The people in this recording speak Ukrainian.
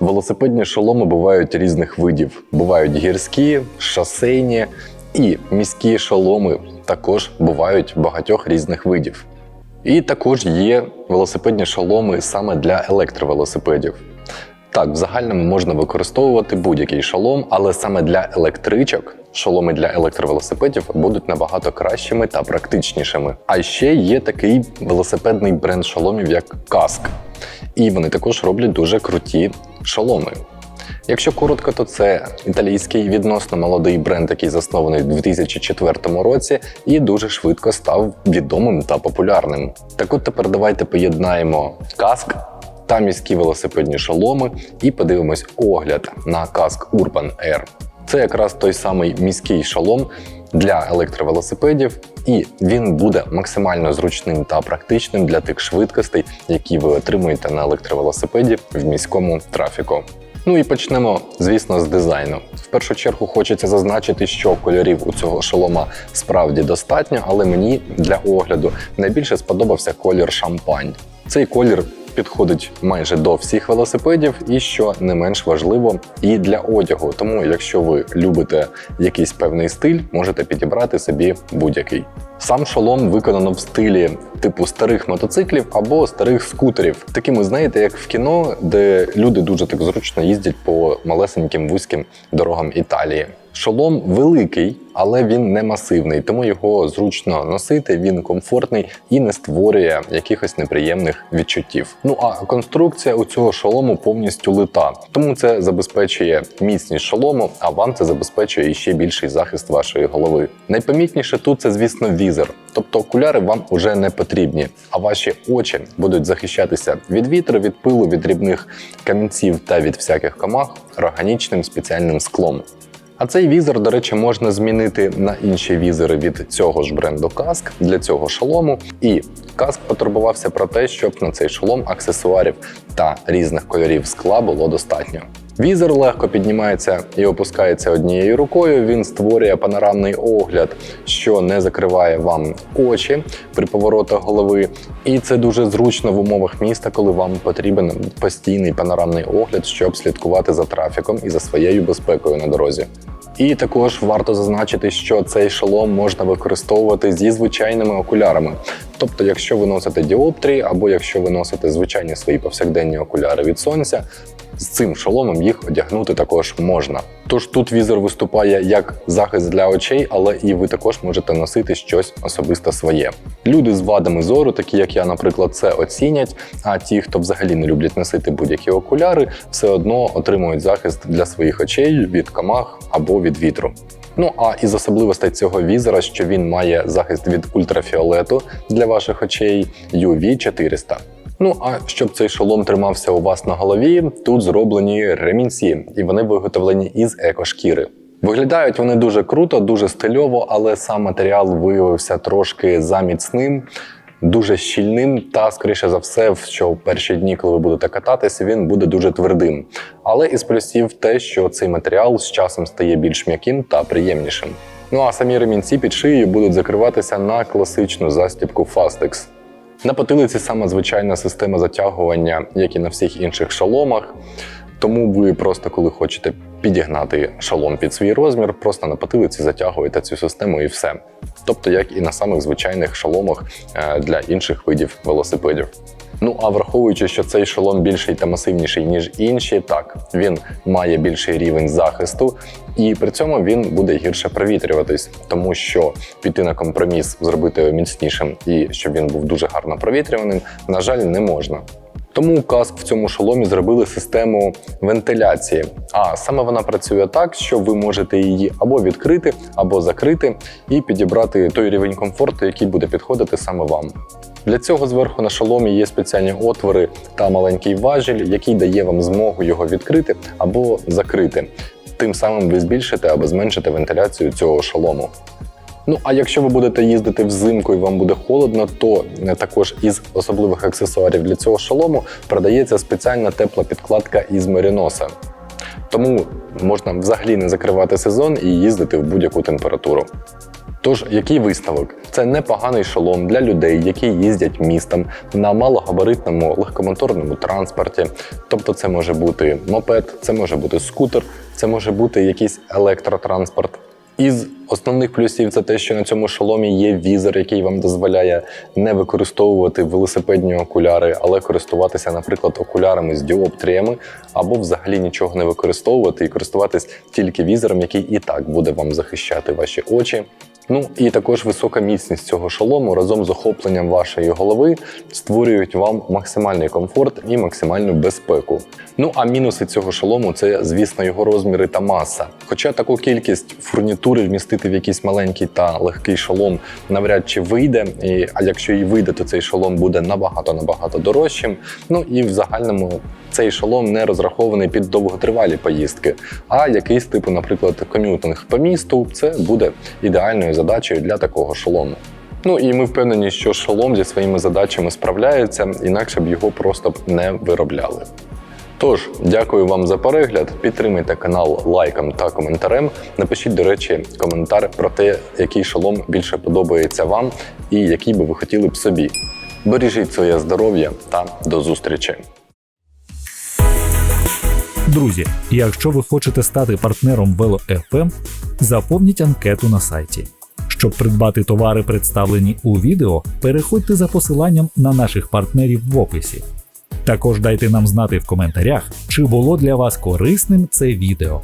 Велосипедні шоломи бувають різних видів. Бувають гірські, шосейні і міські шоломи також бувають багатьох різних видів. І також є велосипедні шоломи саме для електровелосипедів. Так, в загальному можна використовувати будь-який шолом, але саме для електричок шоломи для електровелосипедів будуть набагато кращими та практичнішими. А ще є такий велосипедний бренд шоломів, як Каск. І вони також роблять дуже круті шоломи. Якщо коротко, то це італійський відносно молодий бренд, який заснований у 2004 році, і дуже швидко став відомим та популярним. Так от тепер давайте поєднаємо каск та міські велосипедні шоломи і подивимось огляд на каск Urban Air. Це якраз той самий міський шолом для електровелосипедів, і він буде максимально зручним та практичним для тих швидкостей, які ви отримуєте на електровелосипеді в міському трафіку. Ну і почнемо, звісно, з дизайну. В першу чергу хочеться зазначити, що кольорів у цього шолома справді достатньо, але мені для огляду найбільше сподобався колір шампань. Цей колір підходить майже до всіх велосипедів, і що не менш важливо, і для одягу. Тому, якщо ви любите якийсь певний стиль, можете підібрати собі будь-який. Сам шолом виконано в стилі типу старих мотоциклів або старих скутерів. Такими, знаєте, як в кіно, де люди дуже так зручно їздять по малесеньким вузьким дорогам Італії. Шолом великий, але він не масивний, тому його зручно носити, він комфортний і не створює якихось неприємних відчуттів. Ну а конструкція у цього шолому повністю лита, тому це забезпечує міцність шолому, а вам це забезпечує ще більший захист вашої голови. Найпомітніше тут це, звісно, візер. Тобто окуляри вам уже не потрібні, а ваші очі будуть захищатися від вітру, від пилу, від дрібних камінців та від всяких комах органічним спеціальним склом. А цей візор, до речі, можна змінити на інші візори від цього ж бренду Каск для цього шолому. І Каск потурбувався про те, щоб на цей шолом аксесуарів та різних кольорів скла було достатньо. Візор легко піднімається і опускається однією рукою. Він створює панорамний огляд, що не закриває вам очі при поворотах голови. І це дуже зручно в умовах міста, коли вам потрібен постійний панорамний огляд, щоб слідкувати за трафіком і за своєю безпекою на дорозі. І також варто зазначити, що цей шолом можна використовувати зі звичайними окулярами. Тобто, якщо ви носите діоптрії, або якщо ви носите звичайні свої повсякденні окуляри від сонця, з цим шоломом їх одягнути також можна. Тож тут візор виступає як захист для очей, але і ви також можете носити щось особисто своє. Люди з вадами зору, такі як я, наприклад, це оцінять. А ті, хто взагалі не люблять носити будь-які окуляри, все одно отримують захист для своїх очей від комах або від вітру. Ну а із особливостей цього візора, що він має захист від ультрафіолету для ваших очей UV 400. Ну а щоб цей шолом тримався у вас на голові, тут зроблені ремінці, і вони виготовлені із екошкіри. Виглядають вони дуже круто, дуже стильово, але сам матеріал виявився трошки заміцним, дуже щільним та, скоріше за все, що в перші дні, коли ви будете кататися, він буде дуже твердим. Але із плюсів те, що цей матеріал з часом стає більш м'яким та приємнішим. Ну а самі ремінці під шиєю будуть закриватися на класичну застібку Fastex. На потилиці саме звичайна система затягування, як і на всіх інших шоломах. Тому ви просто, коли хочете підігнати шолом під свій розмір, просто на потилиці затягуєте цю систему і все. Тобто, як і на самих звичайних шоломах е, для інших видів велосипедів. Ну а враховуючи, що цей шолом більший та масивніший, ніж інші, так він має більший рівень захисту, і при цьому він буде гірше провітрюватись, тому що піти на компроміс, зробити його міцнішим і щоб він був дуже гарно провітрюваним, на жаль, не можна. Тому каск в цьому шоломі зробили систему вентиляції. А саме вона працює так, що ви можете її або відкрити, або закрити, і підібрати той рівень комфорту, який буде підходити саме вам. Для цього зверху на шоломі є спеціальні отвори та маленький важіль, який дає вам змогу його відкрити або закрити. Тим самим ви збільшите або зменшите вентиляцію цього шолому. Ну а якщо ви будете їздити взимку і вам буде холодно, то е, також із особливих аксесуарів для цього шолому продається спеціальна тепла підкладка із меріноса. Тому можна взагалі не закривати сезон і їздити в будь-яку температуру. Тож, який висновок? Це непоганий шолом для людей, які їздять містом на малогабаритному легкомоторному транспорті. Тобто, це може бути мопед, це може бути скутер, це може бути якийсь електротранспорт. Із основних плюсів це те, що на цьому шоломі є візор, який вам дозволяє не використовувати велосипедні окуляри, але користуватися, наприклад, окулярами з діоптріями, або взагалі нічого не використовувати і користуватись тільки візором, який і так буде вам захищати ваші очі. Ну і також висока міцність цього шолому разом з охопленням вашої голови створюють вам максимальний комфорт і максимальну безпеку. Ну а мінуси цього шолому це, звісно, його розміри та маса. Хоча таку кількість фурнітури вмістити в якийсь маленький та легкий шолом навряд чи вийде. І, а якщо і вийде, то цей шолом буде набагато набагато дорожчим. Ну і в загальному цей шолом не розрахований під довготривалі поїздки, а якийсь типу, наприклад, ком'ютинг по місту, це буде ідеальною задачею для такого шолому. Ну і ми впевнені, що шолом зі своїми задачами справляється, інакше б його просто б не виробляли. Тож, дякую вам за перегляд. Підтримайте канал лайком та коментарем. Напишіть, до речі, коментар про те, який шолом більше подобається вам і який би ви хотіли б собі. Бережіть своє здоров'я та до зустрічі! Друзі, якщо ви хочете стати партнером VeloFM, заповніть анкету на сайті. Щоб придбати товари, представлені у відео, переходьте за посиланням на наших партнерів в описі. Також дайте нам знати в коментарях, чи було для вас корисним це відео.